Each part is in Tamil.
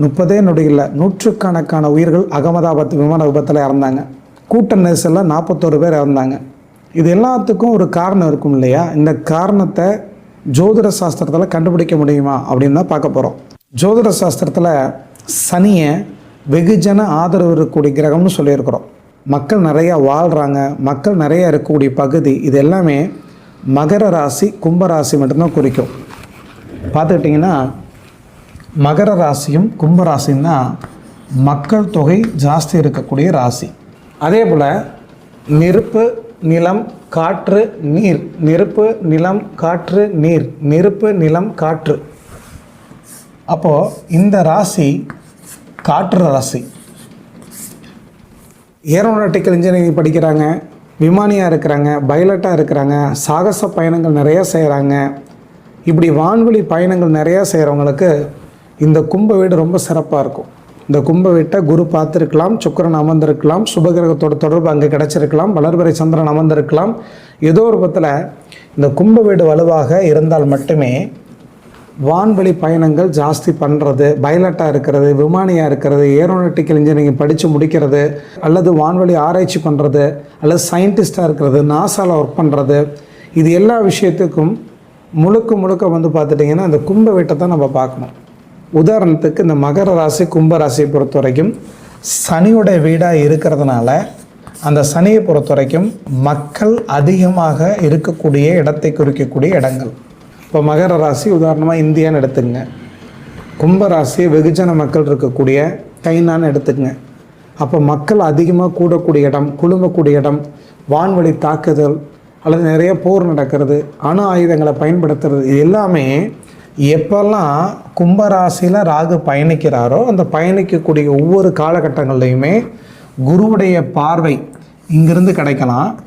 முப்பதே நொடியில் நூற்றுக்கணக்கான உயிர்கள் அகமதாபாத் விமான விபத்தில் இறந்தாங்க. கூட்ட நெரிசலில் நாற்பத்தோரு பேர் இறந்தாங்க. இது எல்லாத்துக்கும் ஒரு காரணம் இருக்கும் இல்லையா? இந்த காரணத்தை ஜோதிட சாஸ்திரத்தில் கண்டுபிடிக்க முடியுமா அப்படின்னு தான் பார்க்க போகிறோம் ஜோதிட சாஸ்திரத்தில் சனியை வெகுஜன ஆதரவு இருக்கக்கூடிய கிரகம்னு சொல்லியிருக்கிறோம். மக்கள் நிறையா வாழ்கிறாங்க மக்கள் நிறையா இருக்கக்கூடிய பகுதி இது எல்லாமே மகர ராசி கும்பராசி மட்டும்தான் குறிக்கும். பார்த்துக்கிட்டிங்கன்னா மகர ராசியும் கும்ப தான் மக்கள் தொகை ஜாஸ்தி இருக்கக்கூடிய ராசி. அதே போல் நெருப்பு நிலம் காற்று நீர். நெருப்பு நிலம் காற்று நீர். நெருப்பு நிலம் காற்று. அப்போது இந்த ராசி காற்று ராசி. ஏரோநாட்டிக்கல் இன்ஜினியரிங் படிக்கிறாங்க விமானியாக இருக்கிறாங்க பைலட்டாக இருக்கிறாங்க சாகச பயணங்கள் நிறையா செய்கிறாங்க இப்படி வான்வெளி பயணங்கள் நிறையா செய்கிறவங்களுக்கு இந்த கும்ப வீடு ரொம்ப சிறப்பாக இருக்கும். இந்த கும்ப வீட்டை குரு பார்த்துருக்கலாம் சுக்கிரன் அமர்ந்திருக்கலாம் சுபகிரகத்தோட தொடர்பு அங்கே கிடச்சிருக்கலாம் வளர்பறை சந்திரன் அமர்ந்திருக்கலாம். ஏதோ ஒரு பத்தில் இந்த கும்ப வீடு வலுவாக இருந்தால் மட்டுமே வான்வெளி பயணங்கள் ஜாஸ்தி பண்ணுறது பைலட்டாக இருக்கிறது விமானியாக இருக்கிறது ஏரோனட்டிக்கல் இன்ஜினியரிங் படித்து முடிக்கிறது அல்லது வான்வெளி ஆராய்ச்சி பண்ணுறது அல்லது சயின்டிஸ்டாக இருக்கிறது நாசாவில் ஒர்க் பண்ணுறது இது எல்லா விஷயத்துக்கும் முழுக்க முழுக்க வந்து பார்த்துட்டிங்கன்னா இந்த கும்ப வீட்டை தான் நம்ம பார்க்கணும். உதாரணத்துக்கு இந்த மகர ராசி கும்ப ராசியை பொறுத்த வரைக்கும் சனியோட வீடாக இருக்கிறதுனால அந்த சனியை பொறுத்த வரைக்கும் மக்கள் அதிகமாக இருக்கக்கூடிய இடத்தை குறிக்கக்கூடிய இடங்கள். இப்போ மகர ராசி உதாரணமாக இந்தியான்னு எடுத்துங்க கும்பராசி வெகுஜன மக்கள் இருக்கக்கூடிய கைனான்னு எடுத்துக்கங்க. அப்போ மக்கள் அதிகமாக கூடக்கூடிய இடம் குழுமக்கூடிய இடம் வான்வழி தாக்குதல் அல்லது நிறைய போர் நடக்கிறது அணு ஆயுதங்களை பயன்படுத்துறது இது எல்லாமே எப்போல்லாம் கும்பராசியில் ராகு பயணிக்கிறாரோ அந்த பயணிக்கக்கூடிய ஒவ்வொரு காலகட்டங்கள்லையுமே குருவுடைய பார்வை இங்கிருந்து கிடைக்கலாம்.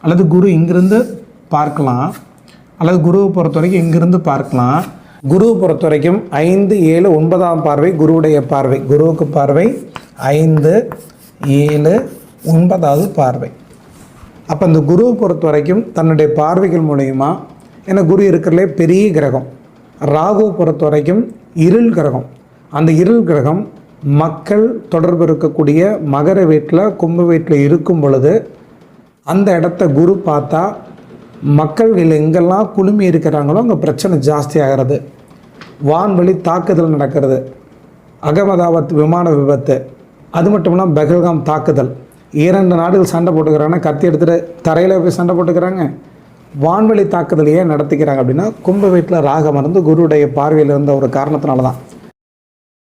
அல்லது குரு இங்கிருந்து பார்க்கலாம். அல்லது குருவை பொறுத்த வரைக்கும் இங்கிருந்து பார்க்கலாம். குருவை பொறுத்த வரைக்கும் ஐந்து ஏழு ஒன்பதாம் பார்வை குருவுடைய பார்வை. குருவுக்கு பார்வை ஐந்து ஏழு ஒன்பதாவது பார்வை. அப்போ இந்த குருவை பொறுத்த வரைக்கும் தன்னுடைய பார்வைகள் மூலயமா ஏன்னா குரு இருக்கிறதுலே பெரிய கிரகம். ராகு பொறுத்த வரைக்கும் இருள் கிரகம். அந்த இருள் கிரகம் மக்கள் தொடர்பு இருக்கக்கூடிய மகர வீட்டில் கும்ப வீட்டில் இருக்கும் பொழுது அந்த இடத்த குரு பார்த்தா மக்கள்கள் எங்கெல்லாம் குழுமி இருக்கிறாங்களோ அங்கே பிரச்சனை ஜாஸ்தி ஆகிறது. வான்வழி தாக்குதல் நடக்கிறது. அகமதாபாத் விமான விபத்து. அது மட்டும் இல்லாமல் பெகல்காம் தாக்குதல். இரண்டு நாடுகள் சண்டை போட்டுக்கிறாங்கன்னா கத்தி எடுத்துகிட்டு தரையில் போய் சண்டை போட்டுக்கிறாங்க. வான்வெளி தாக்குதலையே ஏன் நடத்திக்கிறாங்க அப்படின்னா கும்ப வீட்டில் ராகம் இருந்து குருவுடைய பார்வையில் இருந்த ஒரு காரணத்தினால தான்